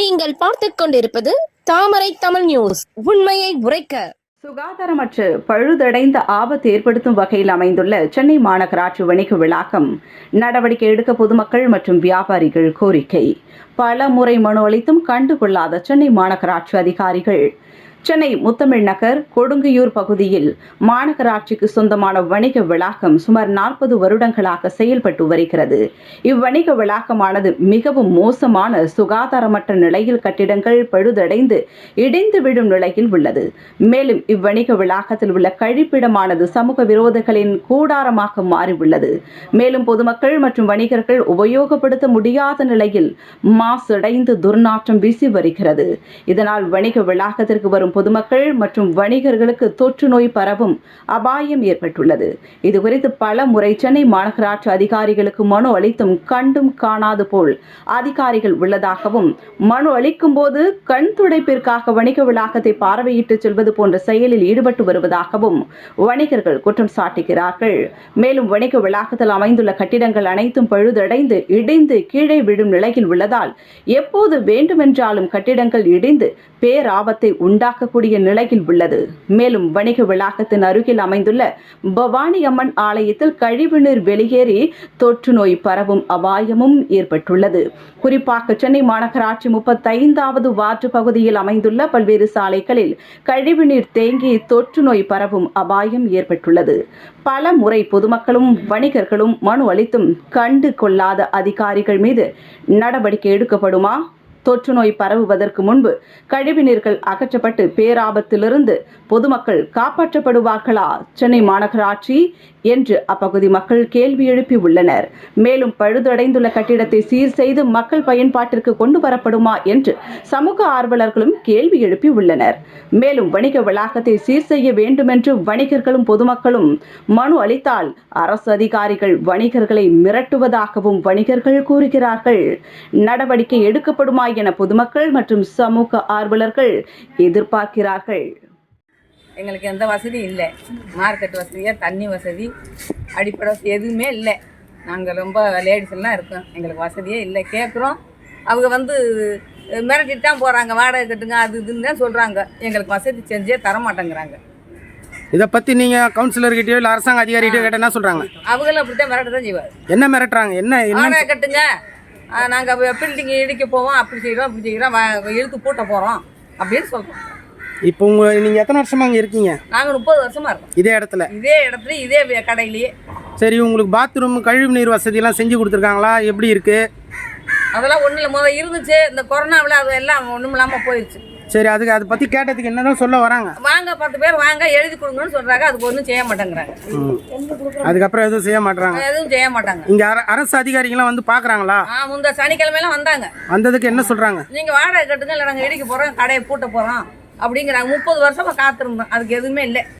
நீங்கள் பார்த்து கொண்டிருப்பது தாமரை தமிழ் நியூஸ். உண்மையை உரைக்க. சுகாதாரமற்று பழுதடைந்த ஆபத்து ஏற்படுத்தும் வகையில் அமைந்துள்ள சென்னை மாநகராட்சி வணிக விளாக்கம் நடவடிக்கை எடுக்க பொதுமக்கள் மற்றும் வியாபாரிகள் கோரிக்கை. பல முறை மனு அளித்தும் கண்டுகொள்ளாத சென்னை மாநகராட்சி அதிகாரிகள். சென்னை முத்தமிழ் நகர் கொடுங்கையூர் பகுதியில் மாநகராட்சிக்கு சொந்தமான வணிக வளாகம் சுமார் நாற்பது வருடங்களாக செயல்பட்டு வருகிறது. இவ்வணிக வளாகமானது மிகவும் மோசமான சுகாதாரமற்ற நிலையில் கட்டிடங்கள் பழுதடைந்து இடிந்து விழும் நிலையில் உள்ளது. மேலும் இவ்வணிக வளாகத்தில் உள்ள கழிப்பிடமானது சமூக விரோதிகளின் கூடாரமாக மாறியுள்ளது மேலும் பொதுமக்கள் மற்றும் வணிகர்கள் உபயோகப்படுத்த முடியாத நிலையில் மாசடைந்து துர்நாற்றம் வீசி வருகிறது. இதனால் வணிக வளாகத்திற்கு வரும் பொதுமக்கள் மற்றும் வணிகர்களுக்கு தொற்று நோய் பரவும் அபாயம் ஏற்பட்டுள்ளது. இதுகுறித்து பல முறை சென்னை மாநகராட்சி அதிகாரிகளுக்கு மனு அளித்தும் கண்டும் காணாது போல் அதிகாரிகள் உள்ளதாகவும் மனு அளிக்கும் போது கண் துடைப்பிற்காக வணிக வளாகத்தை பார்வையிட்டு செல்வது போன்ற செயலில் ஈடுபட்டு வருவதாகவும் வணிகர்கள் குற்றம் சாட்டுகிறார்கள். மேலும் வணிக வளாகத்தில் அமைந்துள்ள கட்டிடங்கள் அனைத்தும் பழுதடைந்து இடிந்து கீழே விழும் நிலையில் உள்ளதால் எப்போது வேண்டுமென்றாலும் கட்டிடங்கள் இடிந்து பேராபத்தை உண்டாக்க பார்க்கக்கூடிய நிலையில் உள்ளது. மேலும் வணிக வளாகத்தின் அருகில் அமைந்துள்ள பவானி அம்மன் ஆலயத்தில் கழிவுநீர் வெளியேறி தொற்று நோய் பரவும் அபாயமும் ஏற்பட்டுள்ளது. குறிப்பாக சென்னை மாநகராட்சி முப்பத்தைந்தாவது வார்டு பகுதியில் அமைந்துள்ள பல்வேறு சாலைகளில் கழிவுநீர் தேங்கி தொற்று நோய் பரவும் அபாயம் ஏற்பட்டுள்ளது. பல முறை பொதுமக்களும் வணிகர்களும் மனு அளித்தும் கண்டு கொள்ளாத அதிகாரிகள் மீது நடவடிக்கை எடுக்கப்படுமா? தொற்று நோய் பரவுவதற்கு முன்பு கழிவுநீர்கள் அகற்றப்பட்டு பேராபத்திலிருந்து பொதுமக்கள் காப்பாற்றப்படுவார்களா? சென்னை மாநகராட்சி என்று அப்பகுதி மக்கள் கேள்வி எழுப்பி உள்ளனர். மேலும் பழுதடைந்துள்ள கட்டிடத்தை சீர் செய்து மக்கள் பயன்பாட்டிற்கு கொண்டு வரப்படுமா என்று சமூக ஆர்வலர்களும் கேள்வி எழுப்பி உள்ளனர். மேலும் வணிக வளாகத்தை சீர் செய்ய வேண்டுமென்று வணிகர்களும் பொதுமக்களும் மனு அளித்தால் அரசு அதிகாரிகள் வணிகர்களை மிரட்டுவதாகவும் வணிகர்கள் கூறுகிறார்கள். நடவடிக்கை எடுக்கப்படுமா என பொதுமக்கள் மற்றும் சமூக ஆர்வலர்கள் எதிர்பார்க்கிறார்கள். எங்களுக்கு எந்த வசதியும் இல்லை. மார்க்கெட் வசதியாக தண்ணி வசதி அடிப்படை வசதி எதுவுமே இல்லை. நாங்கள் ரொம்ப லேடிஸ் எல்லாம் இருக்கோம். எங்களுக்கு வசதியே இல்லை. கேட்குறோம் அவங்க வந்து மிரட்டிட்டு தான் போகிறாங்க வாடகை கட்டுங்க அது இதுன்னு தான் சொல்கிறாங்க எங்களுக்கு வசதி செஞ்சே தர மாட்டேங்கிறாங்க இதை பற்றி நீங்கள் கவுன்சிலர்கிட்டயோ இல்லை அரசாங்க அதிகாரிகிட்டயோ கேட்டால் என்ன சொல்கிறாங்க அவங்களும் அப்படி தான் மிரட்ட தான் செய்வார் என்ன மிரட்டுறாங்க? என்ன என்ன வாடகை கட்டுங்க. நாங்கள் பில்டிங் இடிக்க போவோம் அப்படி செய்கிறோம் அப்படி செய்கிறோம் இழுத்து பூட்ட போகிறோம் அப்படின்னு சொல்கிறோம் இப்போ உங்கள் நீங்கள் எத்தனை வருஷமா இங்கே இருக்கீங்க? நாங்கள் முப்பது வருஷமாக இருக்கோம். இதே இடத்துல? இதே இடத்துல இதே வே- கடையிலேயே. சரி உங்களுக்கு பாத்ரூம் கழிவு நீர் வசதியெல்லாம் செஞ்சு கொடுத்துருக்காங்களா? எப்படி இருக்குது அதெல்லாம் ஒன்றும் இல்லை. முதல்ல இருந்துச்சு இந்த கொரோனாவில் அது எல்லாம் ஒன்றும் இல்லாமல் போயிடுச்சு சரி அதுக்கு அதை பற்றி கேட்டதுக்கு என்ன தான் சொல்ல வராங்க? வாங்க பத்து பேர் வாங்க எழுதி கொடுங்கன்னு சொல்கிறாங்க அதுக்கு ஒன்றும் செய்ய மாட்டேங்கிறாங்க. அதுக்கப்புறம் எதுவும் செய்ய மாட்றாங்க? எதுவும் செய்ய மாட்டாங்க. இங்கே அர அரசு அதிகாரிகள்லாம் வந்து பார்க்குறாங்களா ஆ முந்த சனிக்கிழமையெல்லாம் வந்தாங்க. வந்ததுக்கு என்ன சொல்கிறாங்க நீங்கள் வாடகை கட்டுங்க இல்லை நாங்கள் இடிக்க போகிறோம் கடையை பூட்ட போகிறோம் அப்படிங்கிறாங்க. முப்பது வருஷமாக காத்திருந்தோம். அதுக்கு எதுவுமே இல்லை.